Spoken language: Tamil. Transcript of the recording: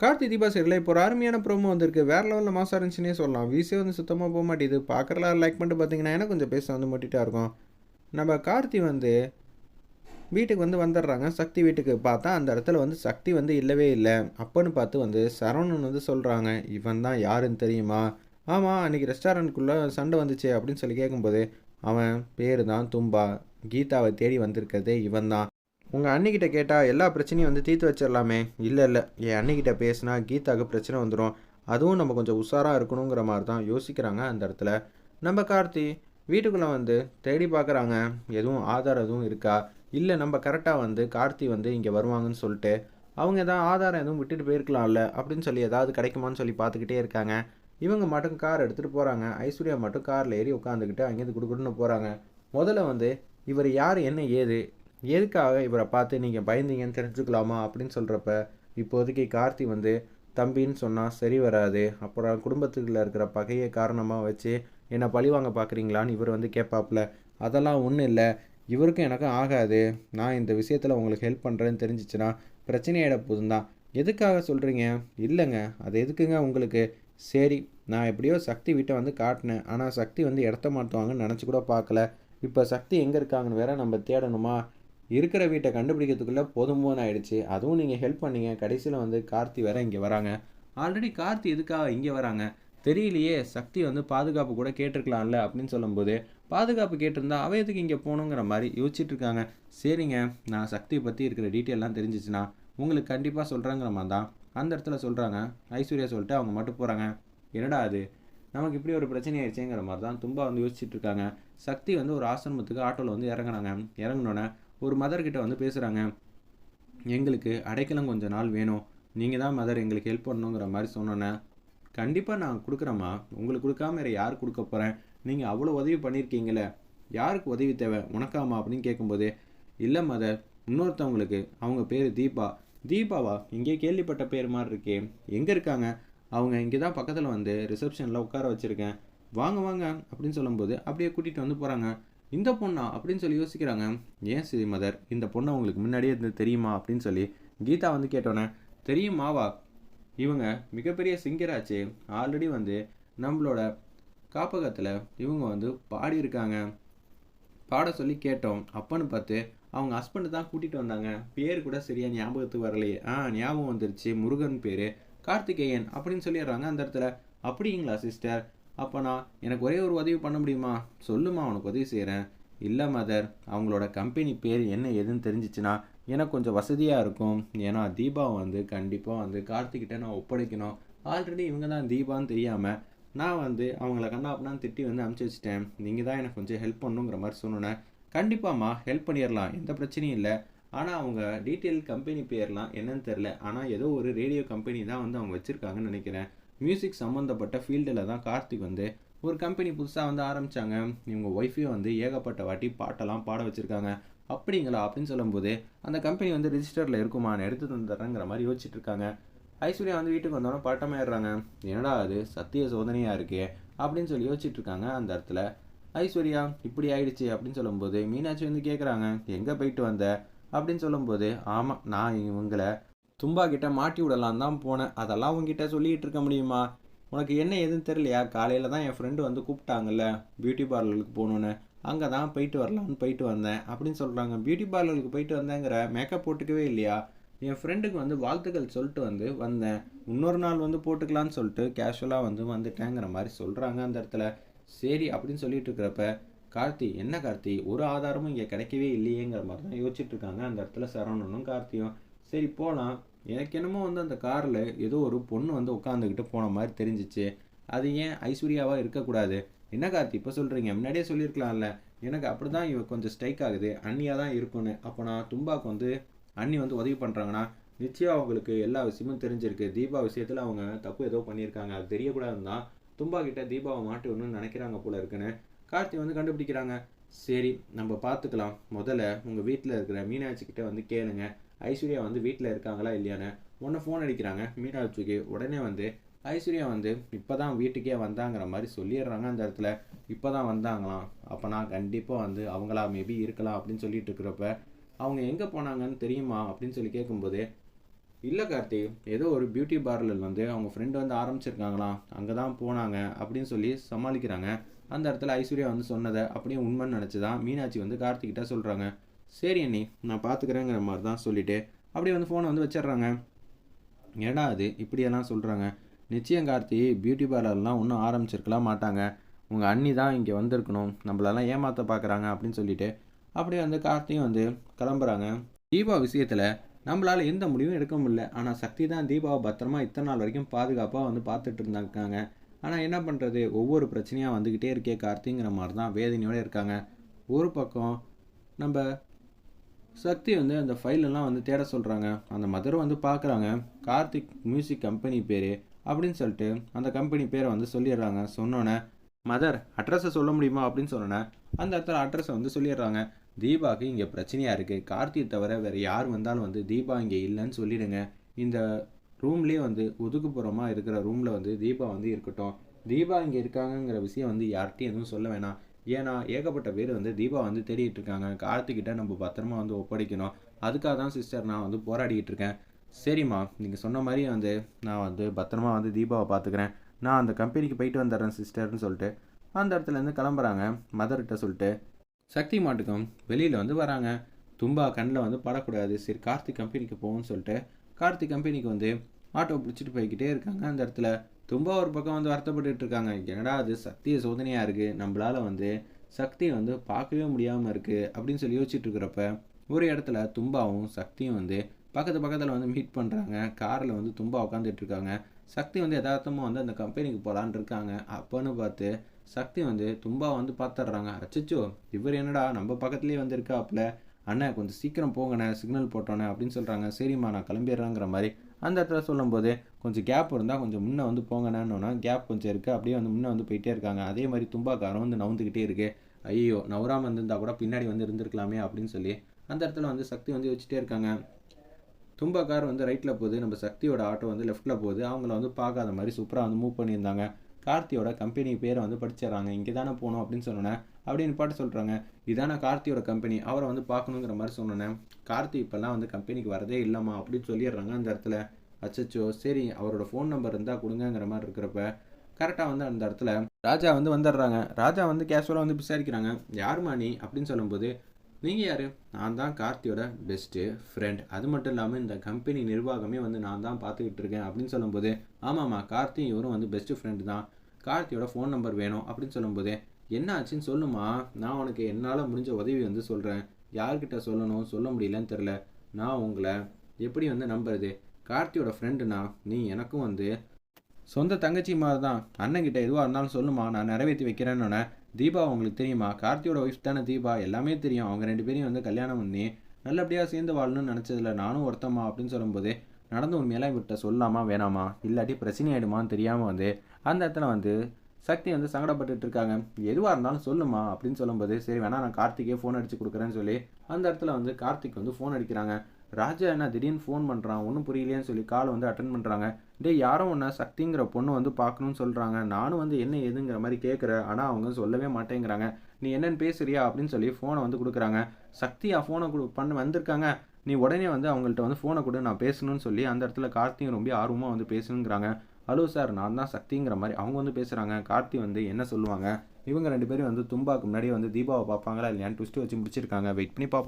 கார்த்தி தீபா சைடில் இப்போ ஒரு அருமையான ப்ரோமோ வந்திருக்கு. வேற லெவலில் மாசம் இருந்துச்சுன்னே சொல்லலாம். வீசே வந்து சுத்தமாக போக மாட்டேது பார்க்குறலாம் லைக் பண்ணிட்டு பார்த்தீங்கன்னா எனக்கு கொஞ்சம் பேச வந்து மட்டிட்டா இருக்கும். நம்ம கார்த்தி வந்து வீட்டுக்கு வந்து வந்துடுறாங்க. சக்தி வீட்டுக்கு பார்த்தா அந்த இடத்துல வந்து சக்தி வந்து இல்லவே இல்லை. அப்போன்னு பார்த்து வந்து சரவணன் வந்து சொல்கிறாங்க இவன் தான் யாருன்னு தெரியுமா? ஆமாம் அன்றைக்கி ரெஸ்டாரண்ட்குள்ளே சண்டை வந்துச்சு அப்படின்னு சொல்லி கேட்கும்போது அவன் பேர் தான் தும்பா. கீதாவை தேடி வந்திருக்கிறதே இவன் தான். உங்கள் அண்ணிக்கிட்ட கேட்டால் எல்லா பிரச்சனையும் வந்து தீர்த்து வச்சிடலாமே இல்லை இல்லை. என் அண்ணிக்கிட்ட பேசினா கீதாவுக்கு பிரச்சனை வந்துடும் அதுவும் நம்ம கொஞ்சம் உஷாராக இருக்கணுங்கிற மாதிரி தான் யோசிக்கிறாங்க அந்த இடத்துல. நம்ம கார்த்தி வீட்டுக்குள்ளே வந்து தேடி பார்க்குறாங்க எதுவும் ஆதாரம் எதுவும் இருக்கா? இல்லை நம்ம கரெக்டாக வந்து கார்த்தி வந்து இங்கே வருவாங்கன்னு சொல்லிட்டு அவங்க எதாவது ஆதாரம் எதுவும் விட்டுட்டு போயிருக்கலாம்ல அப்படின்னு சொல்லி ஏதாவது கிடைக்குமான்னு சொல்லி பார்த்துக்கிட்டே இருக்காங்க. இவங்க மட்டும் கார் எடுத்துகிட்டு போகிறாங்க ஐஸ்வர்யா மட்டும் காரில் ஏறி உட்காந்துக்கிட்டு அங்கேருந்து குடுக்குடுன்னு போகிறாங்க முதல்ல வந்து இவர் யார் என்ன ஏது எதுக்காக இவரை பார்த்து நீங்கள் பயந்தீங்கன்னு தெரிஞ்சுக்கலாமா அப்படின்னு சொல்கிறப்ப இப்போதைக்கு கார்த்தி வந்து தம்பின்னு சொன்னால் சரி வராது. அப்புறம் குடும்பத்துக்குள்ள இருக்கிற பகையை காரணமாக வச்சு என்னை பழிவாங்க பார்க்குறீங்களான்னு இவர் வந்து கேட்பாப்புல. அதெல்லாம் ஒன்றும் இல்லை. இவருக்கும் எனக்கும் ஆகாது. நான் இந்த விஷயத்தில் உங்களுக்கு ஹெல்ப் பண்ணுறேன்னு தெரிஞ்சிச்சுன்னா பிரச்சனையிட போதும்தான். எதுக்காக சொல்கிறீங்க இல்லைங்க. அது எதுக்குங்க உங்களுக்கு? சரி. நான் எப்படியோ சக்தி வீட்டை வந்து காட்டினேன். ஆனால் சக்தி வந்து இடத்த மாற்றுவாங்கன்னு நினச்சி கூட பார்க்கல. இப்போ சக்தி எங்கே இருக்காங்கன்னு வேற நம்ம தேடணுமா? இருக்கிற வீட்டை கண்டுபிடிக்கிறதுக்குள்ளே போதும்போது ஆயிடுச்சு அதுவும் நீங்கள் ஹெல்ப் பண்ணீங்க. கடைசியில் வந்து கார்த்தி வேற இங்கே வராங்க. ஆல்ரெடி கார்த்தி எதுக்காக இங்கே வராங்க? தெரியலையே. சக்தி வந்து பாதுகாப்பு கூட கேட்டிருக்கலாம்ல அப்படின்னு சொல்லும்போது பாதுகாப்பு கேட்டிருந்தா அவ எதுக்கு இங்கே போகணுங்கிற மாதிரி யோசிச்சுட்டு இருக்காங்க. சரிங்க நான் சக்தியை பற்றி இருக்கிற டீட்டெயிலாம் தெரிஞ்சிச்சுன்னா உங்களுக்கு கண்டிப்பாக சொல்கிறேங்கிற மாதிரி தான் அந்த இடத்துல சொல்கிறாங்க ஐஸ்வர்யா சொல்லிட்டு அவங்க மட்டும் போகிறாங்க என்னடா அது? நமக்கு இப்படி ஒரு பிரச்சனை ஆயிடுச்சேங்கிற மாதிரி தான் தும்பா வந்து யோசிச்சுட்டு இருக்காங்க. சக்தி வந்து ஒரு ஆசிரமத்துக்கு ஆட்டோவில் வந்து இறங்குனாங்க. இறங்கினோன்னே ஒரு மதர்கிட்ட வந்து பேசுகிறாங்க எங்களுக்கு அடைக்கலம் கொஞ்ச நாள் வேணும். நீங்கள் தான் மதர் எங்களுக்கு ஹெல்ப் பண்ணணுங்கிற மாதிரி சொன்னோன்னே கண்டிப்பாக நான் கொடுக்குறேம்மா. உங்களுக்கு கொடுக்காம வேறு யார் கொடுக்க போகிறேன் நீங்கள் அவ்வளோ உதவி பண்ணியிருக்கீங்களே யாருக்கு உதவி தேவை? உனக்காமா அப்படின்னு கேட்கும்போது இல்லை மதர் இன்னொருத்தவங்களுக்கு. அவங்க பேர் தீபா. தீபாவா? இங்கே கேள்விப்பட்ட பேர் மாதிரி இருக்கே. எங்கே இருக்காங்க? அவங்க இங்கே தான் பக்கத்தில் வந்து ரிசப்ஷனில் உட்கார வச்சுருக்கேன். வாங்க வாங்க. அப்படின்னு சொல்லும்போது அப்படியே கூட்டிகிட்டு வந்து போகிறாங்க இந்த பொண்ணா அப்படின்னு சொல்லி யோசிக்கிறாங்க. ஏன் ஸ்ரீ மதர்? இந்த பொண்ணை உங்களுக்கு முன்னாடியே இருந்து தெரியுமா? அப்படின்னு சொல்லி கீதா வந்து கேட்டோன்னே தெரியுமாவா இவங்க மிகப்பெரிய சிங்கராச்சு ஆல்ரெடி வந்து நம்மளோட காப்பகத்தில் இவங்க வந்து பாடியிருக்காங்க. பாட சொல்லி கேட்டோம். அப்பன்னு பார்த்து அவங்க ஹஸ்பண்டு தான் கூட்டிகிட்டு வந்தாங்க. பேர் கூட சரியாக ஞாபகத்துக்கு வரலையே. ஆ ஞாபகம் வந்துருச்சு. முருகன் பேர். கார்த்திகேயன் அப்படின்னு சொல்லிடுறாங்க அந்த இடத்துல. அப்படிங்களா சிஸ்டர் அப்போ நான் எனக்கு ஒரே ஒரு உதவி பண்ண முடியுமா? சொல்லுமா உனக்கு உதவி செய்கிறேன் இல்லை மதர் அவங்களோட கம்பெனி பேர் என்ன ஏதுன்னு தெரிஞ்சிச்சுன்னா எனக்கு கொஞ்சம் வசதியாக இருக்கும். ஏன்னா தீபா வந்து கண்டிப்பாக வந்து கார்த்திக்கிட்ட நான் ஒப்படைக்கணும். ஆல்ரெடி இவங்க தான் தீபான்னு தெரியாமல் நான் வந்து அவங்கள கண்ணாப்பனான்னு திட்டி வந்து அனுப்பிச்சி வச்சுட்டேன். நீங்கள் தான் எனக்கு கொஞ்சம் ஹெல்ப் பண்ணுங்கிற மாதிரி சொன்னேன் கண்டிப்பாம்மா ஹெல்ப் பண்ணிடலாம். எந்த பிரச்சனையும் இல்லை. ஆனால் அவங்க டீட்டெயில் கம்பெனி பேர்லாம் என்னன்னு தெரில ஆனால் ஏதோ ஒரு ரேடியோ கம்பெனி தான் வந்து அவங்க வச்சுருக்காங்கன்னு நினைக்கிறேன். மியூசிக் சம்மந்தப்பட்ட ஃபீல்டில் தான் கார்த்திக் வந்து ஒரு கம்பெனி புதுசாக வந்து ஆரம்பித்தாங்க இவங்க ஒய்ஃபையும் வந்து ஏகப்பட்ட வாட்டி பாட்டெல்லாம் பாட வச்சுருக்காங்க. அப்படிங்களா? அப்படின்னு சொல்லும்போது அந்த கம்பெனி வந்து ரிஜிஸ்டரில் இருக்குமா நான் எடுத்து தந்துடுறேங்கிற மாதிரி யோசிச்சுட்டு இருக்காங்க. ஐஸ்வர்யா வந்து வீட்டுக்கு வந்தோடனே பட்டமாயிடுறாங்க என்னடா அது சத்திய சோதனையாக இருக்கே? அப்படின்னு சொல்லி யோசிச்சுட்டு இருக்காங்க அந்த இடத்துல. ஐஸ்வர்யா இப்படி ஆயிடுச்சு? அப்படின்னு சொல்லும்போது மீனாட்சி வந்து கேட்குறாங்க எங்கே போயிட்டு வந்த? அப்படின்னு சொல்லும்போது ஆமாம் நான் இவங்களை தும்பா கிட்ட மாட்டி விடலாம் தான் போனேன். அதெல்லாம் உங்ககிட்ட சொல்லிகிட்டு இருக்க முடியுமா? உனக்கு என்ன எதுன்னு தெரியலையா? காலையில் தான் என் ஃப்ரெண்டு வந்து கூப்பிட்டாங்கல்ல பியூட்டி பார்லருக்கு போகணுன்னு அங்கே தான் போயிட்டு வரலான்னு போயிட்டு வந்தேன். அப்படின்னு சொல்கிறாங்க பியூட்டி பார்லருக்கு போயிட்டு வந்தேங்கிற மேக்கப் போட்டுக்கவே இல்லையா? என் ஃப்ரெண்டுக்கு வந்து வாழ்த்துக்கள் சொல்லிட்டு வந்து வந்தேன். இன்னொரு நாள் வந்து போட்டுக்கலான்னு சொல்லிட்டு கேஷுவலாக வந்து வந்துட்டேங்கிற மாதிரி சொல்கிறாங்க அந்த இடத்துல. சரி அப்படின்னு சொல்லிட்டு இருக்கிறப்ப கார்த்தி என்ன கார்த்தி? ஒரு ஆதாரமும் இங்கே கிடைக்கவே இல்லையேங்கிற மாதிரி தான் யோசிச்சுட்டு இருக்காங்க. அந்த இடத்துல சரவணனும் கார்த்தியும். சரி போகலாம் எனக்கு என்னமோ வந்து அந்த காரில் ஏதோ ஒரு பொண்ணு வந்து உட்காந்துக்கிட்டு போன மாதிரி தெரிஞ்சிச்சு. அது ஏன் ஐஸ்வர்யாவாக இருக்கக்கூடாது? என்ன கார்த்தி இப்போ சொல்கிறீங்க முன்னாடியே சொல்லியிருக்கலாம்ல. எனக்கு அப்படி தான் இவ கொஞ்சம் ஸ்ட்ரைக் ஆகுது. அண்ணியாக தான் இருக்கும்னு. அப்போ நான் தும்பாக்கு வந்து அண்ணி வந்து உதவி பண்ணுறாங்கன்னா நிச்சயம் அவங்களுக்கு எல்லா விஷயமும் தெரிஞ்சிருக்கு. தீபா விஷயத்தில் அவங்க தப்பு ஏதோ பண்ணியிருக்காங்க. அது தெரியக்கூடாது தான் தும்பா கிட்ட தீபாவை மாட்டி நினைக்கிறாங்க போல இருக்குன்னு கார்த்தி வந்து கண்டுபிடிக்கிறாங்க. சரி நம்ம பார்த்துக்கலாம் முதல்ல உங்கள் வீட்டில் இருக்கிற மீனாட்சி கிட்டே வந்து கேளுங்க. ஐஸ்வர்யா வந்து வீட்டில் இருக்காங்களா இல்லையான்னு உன்னை ஃபோன் அடிக்கிறாங்க. மீனாட்சிக்கு உடனே வந்து ஐஸ்வர்யா வந்து இப்போ தான் வீட்டுக்கே வந்தாங்கிற மாதிரி சொல்லிடுறாங்க அந்த இடத்துல. இப்போ தான் வந்தாங்களாம். அப்போ நான் கண்டிப்பாக வந்து அவங்களா மேபி இருக்கலாம் அப்படின்னு சொல்லிட்டு இருக்கிறப்ப அவங்க எங்கே போனாங்கன்னு தெரியுமா? அப்படின்னு சொல்லி கேட்கும்போது இல்லை கார்த்தி ஏதோ ஒரு பியூட்டி பார்லர் வந்து அவங்க ஃப்ரெண்டு வந்து ஆரம்பிச்சிருக்காங்களாம். அங்கே தான் போனாங்க அப்படின்னு சொல்லி சமாளிக்கிறாங்க. அந்த இடத்துல ஐஸ்வர்யா வந்து சொன்னதை அப்படியே உண்மைன்னு நினச்சி தான் மீனாட்சி வந்து கார்த்திகிட்ட சொல்கிறாங்க சரி அண்ணி நான் பார்த்துக்கிறேங்கிற மாதிரி தான் சொல்லிட்டு அப்படியே வந்து ஃபோனை வந்து வச்சிடுறாங்க. ஏடா அது? இப்படியெல்லாம் சொல்கிறாங்க நிச்சயம் கார்த்தி பியூட்டி பார்லர்லாம் ஒன்றும் ஆரம்பிச்சிருக்கலாம் மாட்டாங்க. உங்கள் அண்ணி தான் இங்கே வந்திருக்கணும். நம்மளெல்லாம் ஏமாற்ற பார்க்குறாங்க அப்படின்னு சொல்லிட்டு அப்படியே வந்து கார்த்தியும் வந்து கிளம்புறாங்க. தீபா விஷயத்தில் நம்மளால் எந்த முடிவும் எடுக்க முடியல. ஆனால் சக்தி தான் தீபாவை பத்திரமா இத்தனை நாள் வரைக்கும் பாதுகாப்பாக வந்து பார்த்துட்டு இருந்தாங்க. ஆனால் என்ன பண்ணுறது ஒவ்வொரு பிரச்சனையாக வந்துக்கிட்டே இருக்கே கார்த்திங்கிற மாதிரி தான் வேதனையோடு இருக்காங்க. ஒரு பக்கம் நம்ம சக்தி வந்து அந்த ஃபைலெல்லாம் வந்து தேட சொல்கிறாங்க அந்த மதரும் வந்து பார்க்குறாங்க கார்த்திக் மியூசிக் கம்பெனி பேர் அப்படின்னு சொல்லிட்டு அந்த கம்பெனி பேரை வந்து சொல்லிடுறாங்க. சொன்னோன்னே மதர் அட்ரஸை சொல்ல முடியுமா? அப்படின்னு சொன்னோன்னே அந்த இடத்துல அட்ரஸை வந்து சொல்லிடுறாங்க. தீபாவுக்கு இங்கே பிரச்சனையாக இருக்குது கார்த்தியை தவிர வேறு யார் வந்தாலும் வந்து தீபா இங்கே இல்லைன்னு சொல்லிடுங்க. இந்த ரூம்லேயே வந்து ஒதுக்குப்புறமாக இருக்கிற ரூமில் வந்து தீபா வந்து இருக்கட்டும். தீபா இங்கே இருக்காங்கங்கிற விஷயம் வந்து யார்கிட்டையும் எதுவும் சொல்ல வேணாம். ஏன்னா ஏகப்பட்ட பேர் வந்து தீபா வந்து தேடிட்டு இருக்காங்க. கார்த்திகிட்ட நம்ம பத்திரமா வந்து ஒப்படைக்கணும். அதுக்காக தான் சிஸ்டர் நான் வந்து போராடிக்கிட்டு இருக்கேன். சரிம்மா நீங்கள் சொன்ன மாதிரி வந்து நான் வந்து பத்திரமா வந்து தீபாவை பார்த்துக்கிறேன் நான் அந்த கம்பெனிக்கு போயிட்டு வந்துடுறேன் சிஸ்டர்னு சொல்லிட்டு. அந்த இடத்துலேருந்து கிளம்புறாங்க. மதர்கிட்ட சொல்லிட்டு சக்தி மாட்டுக்கும் வெளியில் வந்து வராங்க. தும்பா கண்ணில் வந்து படக்கூடாது. சரி கார்த்திக் கம்பெனிக்கு போகும்னு சொல்லிட்டு கார்த்திக் கம்பெனிக்கு வந்து ஆட்டோ பிடிச்சிட்டு போய்கிட்டே இருக்காங்க அந்த இடத்துல. தும்பா ஒரு பக்கம் வந்து வருத்தப்பட்டுட்டு இருக்காங்க. என்னடா அது சக்திய சோதனையாக இருக்குது நம்மளால் வந்து சக்தி வந்து பார்க்கவே முடியாமல் இருக்குது அப்படின்னு சொல்லி யோசிச்சுட்டு இருக்கிறப்ப ஒரு இடத்துல தும்பாவும் சக்தியும் வந்து பக்கத்து பக்கத்தில் வந்து மீட் பண்ணுறாங்க காரில் வந்து தும்பா உட்காந்துட்டு இருக்காங்க. சக்தி வந்து யதார்த்தமாக வந்து அந்த கம்பெனிக்கு போகலான் இருக்காங்க. அப்போன்னு பார்த்து சக்தி வந்து தும்பா வந்து பார்த்துட்றாங்க அச்சச்சோ இவர் என்னடா நம்ம பக்கத்துலேயே வந்து இருக்காப்புல அண்ணன் கொஞ்சம் சீக்கிரம் போங்கண்ணே சிக்னல் போட்டோண்ணே அப்படின்னு சொல்கிறாங்க சரிம்மா நான் கிளம்பிடுறாங்கிற மாதிரி அந்த இடத்துல சொல்லும்போது கொஞ்சம் கேப் இருந்தால் கொஞ்சம் முன்னே வந்து போங்கண்ணேன்னொன்னா கேப் கொஞ்சம் இருக்குது அப்படியே வந்து முன்னே வந்து போயிட்டே இருக்காங்க. அதே மாதிரி தும்பாக்காரம் வந்து நவுந்துக்கிட்டே இருக்கு. ஐயோ நவராம இருந்திருந்தா கூட பின்னாடி வந்து இருந்திருக்கலாமே அப்படின்னு சொல்லி அந்த இடத்துல வந்து சக்தி வந்து வச்சுட்டே இருக்காங்க. தும்பா கார் வந்து ரைட்டில் போகுது. நம்ம சக்தியோட ஆட்டோ வந்து லெஃப்ட்டில் போகுது. அவங்கள வந்து பார்க்காத மாதிரி சூப்பராக வந்து மூவ் பண்ணியிருந்தாங்க. கார்த்தியோட கம்பெனி பேரை வந்து படிச்சிடறாங்க. இங்கே தானே போகணும் அப்படின்னு சொன்னோன்னே அப்படின்னு பாட்டு சொல்கிறாங்க இதான கார்த்தியோட கம்பெனி அவரை வந்து பார்க்கணுங்கிற மாதிரி சொன்னேன் கார்த்தி இப்போல்லாம் வந்து கம்பெனிக்கு வரதே இல்லைம்மா அப்படின்னு சொல்லிடுறாங்க அந்த இடத்துல. அச்சச்சோ சரி அவரோட ஃபோன் நம்பர் இருந்தால் கொடுங்கங்கிற மாதிரி இருக்கிறப்ப கரெக்டாக வந்து அந்த இடத்துல ராஜா வந்து வந்துடுறாங்க. ராஜா வந்து கேஷுவலாக வந்து விசாரிக்கிறாங்க. யாருமா நீ? அப்படின்னு சொல்லும்போது நீங்கள் யார்? நான் தான் கார்த்தியோட பெஸ்ட்டு ஃப்ரெண்ட் அது மட்டும் இல்லாமல் இந்த கம்பெனி நிர்வாகமே வந்து நான் தான் பார்த்துக்கிட்டு இருக்கேன் அப்படின்னு சொல்லும்போது ஆமாம்மா கார்த்தி இவரும் வந்து பெஸ்ட்டு ஃப்ரெண்டு தான். கார்த்தியோட ஃபோன் நம்பர் வேணும். அப்படின்னு சொல்லும்போது என்ன ஆச்சுன்னு சொல்லுமா? நான் உனக்கு என்னால் முடிஞ்ச உதவி வந்து சொல்கிறேன் யார்கிட்ட சொல்லணும் சொல்ல முடியலன்னு தெரில. நான் உங்களை எப்படி வந்து நம்புறது? கார்த்தியோட ஃப்ரெண்டுனா நீ எனக்கும் வந்து சொந்த தங்கச்சி மாதிரி தான் அண்ணங்கிட்ட எதுவாக இருந்தாலும் சொல்லுமா? நான் நிறைவேற்றி வைக்கிறேன்னு தீபா உங்களுக்கு தெரியுமா? கார்த்தியோட ஒய்ஃப் தானே தீபா. எல்லாமே தெரியும். அவங்க ரெண்டு பேரையும் வந்து கல்யாணம் பண்ணி நல்லபடியாக சேர்ந்து வாழணும்னு நினச்சதில்ல நானும் ஒருத்தம்மா அப்படின்னு சொல்லும்போது நடந்த உண்மையெல்லாம் இவர்கிட்ட சொல்லலாமா? வேணாமா? இல்லாட்டி பிரச்சனை ஆகிடுமான்னு தெரியாமல் வந்து அந்த இடத்துல வந்து சக்தி வந்து சங்கடப்பட்டுட்டு இருக்காங்க. எதுவாக இருந்தாலும் சொல்லுமா அப்படின்னு சொல்லும்போது சரி வேணா நான் கார்த்திக்கே ஃபோன் அடிச்சு கொடுக்குறேன்னு சொல்லி அந்த இடத்துல வந்து கார்த்திக் வந்து ஃபோன் அடிக்கிறாங்க. ராஜா என்ன திடீர்னு ஃபோன் பண்ணுறான் ஒன்றும் புரியலையேன்னு சொல்லி கால் வந்து அட்டன் பண்ணுறாங்க டே யாரும் ஒன்று சக்திங்கிற பொண்ணு வந்து பார்க்கணும்னு சொல்கிறாங்க நானும் வந்து என்ன ஏதுங்கிற மாதிரி கேட்குறேன் ஆனால் அவங்க சொல்லவே மாட்டேங்கிறாங்க. நீ என்னென்னு பேசுறியா அப்படின்னு சொல்லி ஃபோனை வந்து கொடுக்குறாங்க. சக்தியா ஃபோனை கொடு பண்ண வந்திருக்காங்க. நீ உடனே வந்து அவங்கள்ட்ட வந்து ஃபோனை கொடு நான் பேசணும்னு சொல்லி அந்த இடத்துல கார்த்தியும் ரொம்ப ஆர்வமாக வந்து பேசணுங்கிறாங்க. ஹலோ சார் நான் தான் சக்திங்கிற மாதிரி அவங்க வந்து பேசுகிறாங்க கார்த்தி வந்து என்ன சொல்லுவாங்க? இவங்க ரெண்டு பேரும் வந்து தும்பாக்கு முன்னாடியே வந்து தீபாவை பார்ப்பாங்களா இல்லையான்னு ட்விஸ்ட்டு வச்சு முடிச்சிருக்காங்க. வெயிட் பண்ணி பார்ப்போம்.